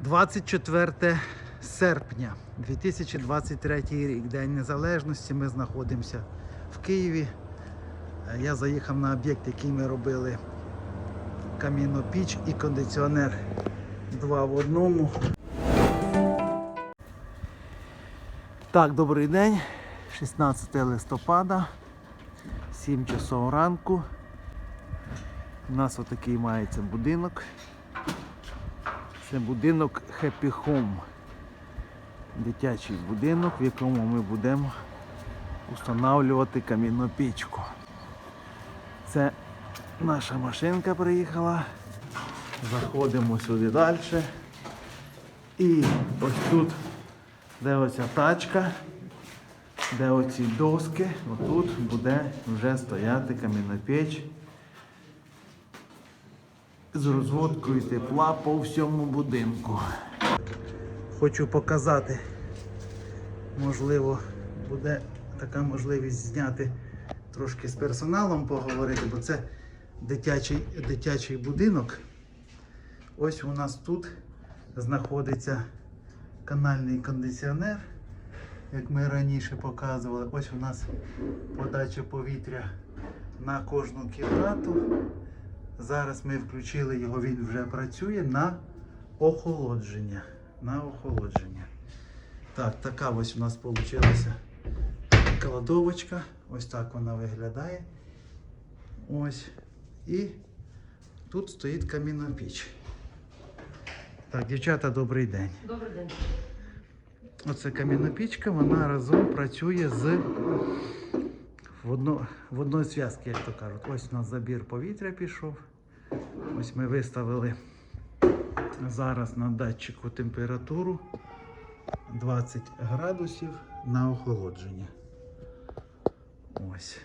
24 серпня 2023 рік, День Незалежності. Ми знаходимося в Києві. Я заїхав на об'єкт, який ми робили камінну піч і кондиціонер. Два в одному. Так, добрий день. 16 листопада, 7 часов ранку. У нас отакий мається будинок. Це будинок Happy Home. Дитячий будинок, в якому ми будемо встановлювати камінну пічку. Це наша машинка приїхала. Заходимо сюди далі. І ось тут, де оця тачка, де оці доски, отут буде вже стояти камінна піч з розводкою тепла по всьому будинку. Хочу показати, можливо, буде така можливість зняти трошки з персоналом поговорити, бо це дитячий, дитячий будинок. Ось у нас тут знаходиться канальний кондиціонер, як ми раніше показували. Ось у нас подача повітря на кожну кімнату. Зараз ми включили його, він вже працює на охолодження. На охолодження. Так, така ось у нас вийшла кладовочка. Ось так вона виглядає. Ось. І тут стоїть камінна піч. Так, дівчата, добрий день. Добрий день. Оце кам'яна пічка, вона разом працює з в, одно, в одної зв'язки, як то кажуть. Ось у нас забір повітря пішов. Ось ми виставили зараз на датчику температуру 20 градусів на охолодження. Ось.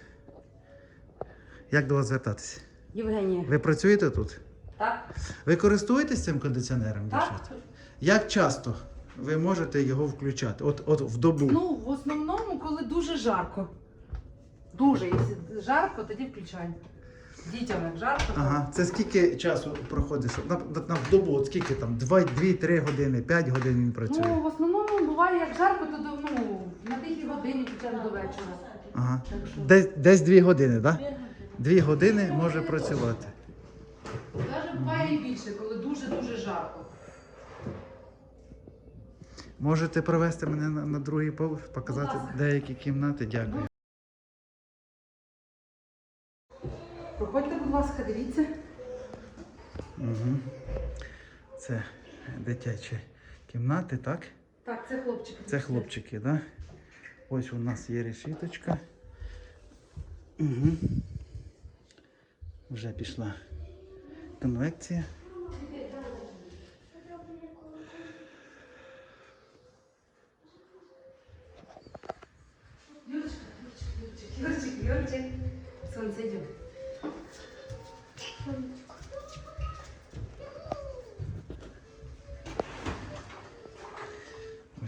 Як до вас звертатися? Євгенія. Ви працюєте тут? Так? Ви користуєтесь цим кондиціонером, Так. дівчата? Як часто ви можете його включати? От, от в добу. Ну, в основному, коли дуже жарко. Дуже, якщо жарко, тоді включаємо. Дітям як жарко, Ага, це скільки часу проходить? На, на, в добу, от скільки там? 2-3 години, 5 годин він працює. Ну, в основному буває як жарко, то до, ну, на тихій годині включаємо до вечора. Ага. Десь, десь 2 години, так? Да? 2 години може працювати. Навіть буває і більше, коли дуже-дуже жарко. Можете провести мене на, на другий поверх, показати деякі кімнати. Дякую. Проходьте, будь ласка, дивіться. Угу. Це дитячі кімнати, так? Так, це хлопчик. Це хлопчики, да? Ось у нас є решіточка. Угу. Вже пішла конвекція. Юрчик, Юрчик, Юрчик, Юрчик. Сонце йде.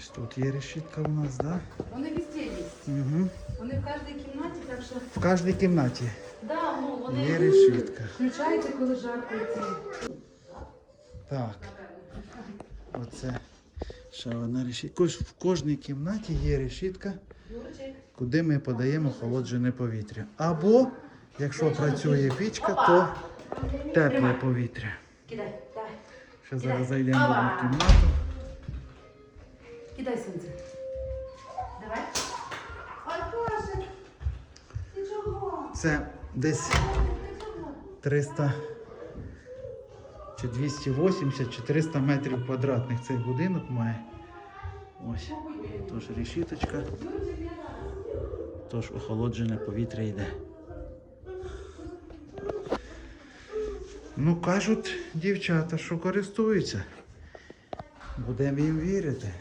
Ось тут є решітка у нас, да? Вони везде є. Угу. Вони в кожній кімнаті, так що... В кожній кімнаті Да, ну, вони... є решітка. Включаєте, коли жарко це. Так. Оце ще одна решітка. В кожній кімнаті є решітка, куди ми подаємо охолоджене повітря. Або, якщо працює пічка, то тепле повітря. Ще зараз зайдемо в кімнату. Кидай сонце. Давай. Ой, Боже. Ти чого? Це десь 300 чи 280 чи 300 метрів квадратних цей будинок має. Ось. Тож решіточка. Тож охолоджене повітря йде. Ну, кажуть дівчата, що користуються. Будемо їм вірити.